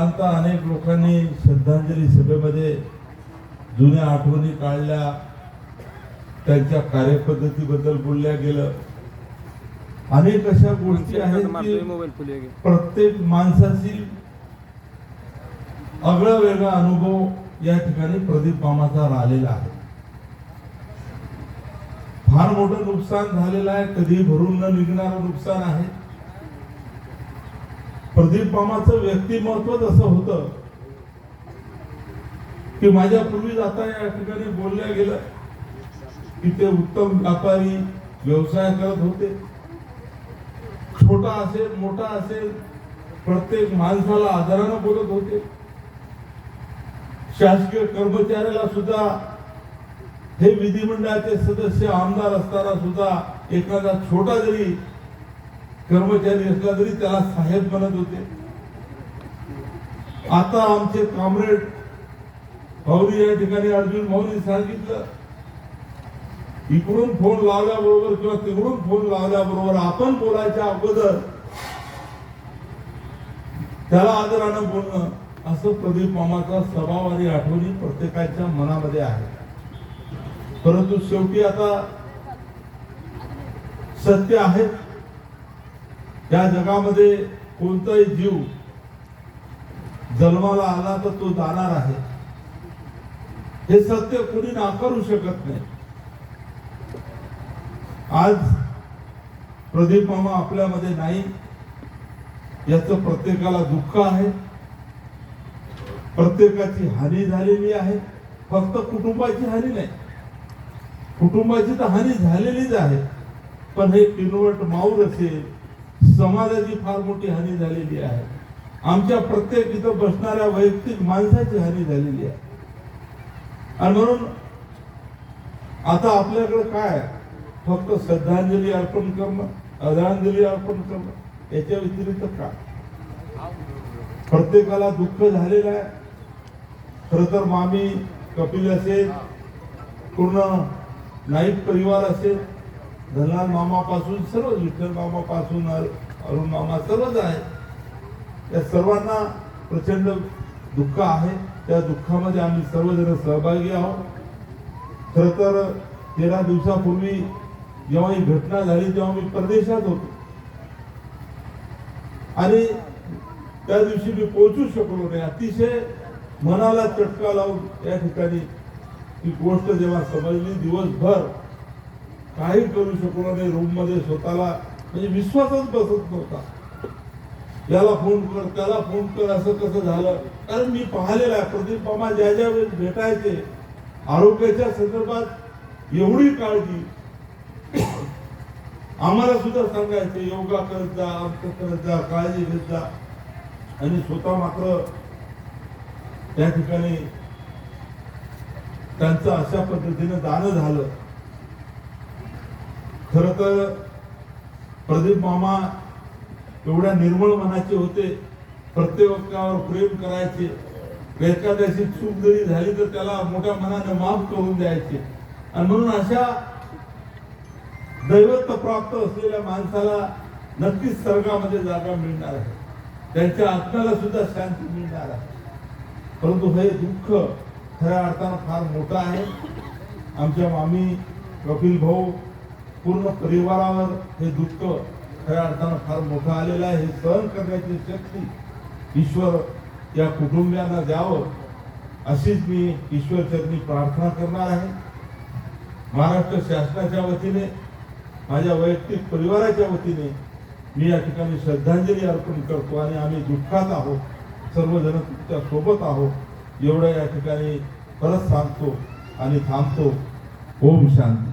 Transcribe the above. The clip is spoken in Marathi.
सांगता अनेक लोकांनी श्रद्धांजली सभेमध्ये जुन्या आठवणी काढल्या. त्यांच्या कार्यपद्धतीबद्दल बोलल्या गेलं. अनेक अशा गोष्टी आहेत की प्रत्येक माणसाची आगळा वेगळा अनुभव या ठिकाणी प्रदीप मामाचा राहिलेला आहे. फार मोठं नुकसान झालेलं आहे. कधी भरून न निघणारं नुकसान आहे. प्रदीप मामाचं व्यक्तिमत्व असं होतं की माझ्या पूर्वी आता या ठिकाणी बोलल्या गेलं की ते उत्तम व्यापारी व्यवसाय करत होते. छोटा असेल मोठा असेल प्रत्येक माणसाला आदरानं बोलत होते. शासकीय कर्मचाऱ्याला सुद्धा हे विधिमंडळाचे सदस्य आमदार असताना सुद्धा एखादा छोटा जरी कर्मचारी असला तरी त्याला साहेब बनत होते. आता आमचे कामरेड भाऊरी या ठिकाणी अर्जुन भाऊनी सांगितलं इकडून फोन लावल्याबरोबर किंवा तिकडून फोन लावल्याबरोबर आपण बोलायच्या अगोदर त्याला आदरानं बोलणं असं प्रदीप मामाचा स्वभाव आणि आठवणी प्रत्येकाच्या मनामध्ये आहे. परंतु शेवटी आता सत्य आहेत या जगामध्ये कोणताही जीव जन्माला आला तर तो जाणार आहे. हे सत्य कुणी नाकारू शकत नाही. आज प्रदीप मामा आपल्यामध्ये नाही याचं प्रत्येकाला दुःख आहे. प्रत्येकाची हानी झालेली आहे. फक्त कुटुंबाची हानी नाही. कुटुंबाची तर हानी झालेलीच आहे. पण हे किनवट माऊर असेल समाजाची फार मोठी हानी झालेली आहे. आमच्या प्रत्येक इथं बसणाऱ्या वैयक्तिक माणसाची हानी झालेली आहे. आणि म्हणून आता आपल्याकडे काय फक्त श्रद्धांजली अर्पण करणं आदरांजली अर्पण करणं याच्या व्यतिरिक्त काय? प्रत्येकाला दुःख झालेलं आहे. खर तर मामी कपिल असेल पूर्ण नाईक परिवार असेल धनलाल मामापासून सर्व विठ्ठल मामापासून अरुण मामा सर्वच आहे या सर्वांना प्रचंड दुःख आहे. त्या दुःखामध्ये आम्ही सर्वजण सहभागी आहोत. खर तर तेरा दिवसापूर्वी जेव्हा ही घटना झाली तेव्हा मी परदेशात होतो. आणि त्या दिवशी मी पोहोचू शकलो नाही. अतिशय मनाला चटका लावून या ठिकाणी ही गोष्ट जेव्हा समजली दिवसभर काही करू शकलो नाही. रूममध्ये स्वतःला म्हणजे विश्वासच बसत नव्हता. याला फोन कर त्याला फोन कर असं कसं झालं. कारण मी पाहिलेलं आहे प्रदीप मामा ज्या ज्या वेळेस भेटायचे आरोग्याच्या संदर्भात एवढी काळजी. आम्हाला सुद्धा सांगायचे योगा करत जा अर्थ करत जा काळजी घेत जा. आणि स्वतः मात्र त्या ठिकाणी त्यांचं अशा पद्धतीनं दान झालं. खर तर प्रदीप मामा एवढ्या निर्मळ मनाचे होते. प्रत्येकावर प्रेम करायचे. एखाद्याची चूक जरी झाली तर त्याला मोठ्या मनाने माफ करून द्यायचे. आणि म्हणून अशा दैवत्व प्राप्त असलेल्या माणसाला नक्कीच स्वर्गामध्ये जागा मिळणार आहे. त्यांच्या आत्म्याला सुद्धा शांती मिळणार आहे. परंतु हे दुःख खऱ्या अर्थानं फार मोठं आहे. आमच्या मामी कपिल भाऊ पूर्ण परिवारावर हे दुःख खऱ्या अर्थानं फार मोठं आलेलं आहे हे सहन करण्याची शक्ती ईश्वर या कुटुंबियांना द्यावं अशीच मी ईश्वरचरणी प्रार्थना करणार आहे. महाराष्ट्र शासनाच्या वतीने माझ्या वैयक्तिक परिवाराच्या वतीने मी या ठिकाणी श्रद्धांजली अर्पण करतो आणि आम्ही दुःखात आहोत सर्वजण तुमच्यासोबत आहोत एवढं या ठिकाणी परत सांगतो आणि थांबतो. ओम शांती.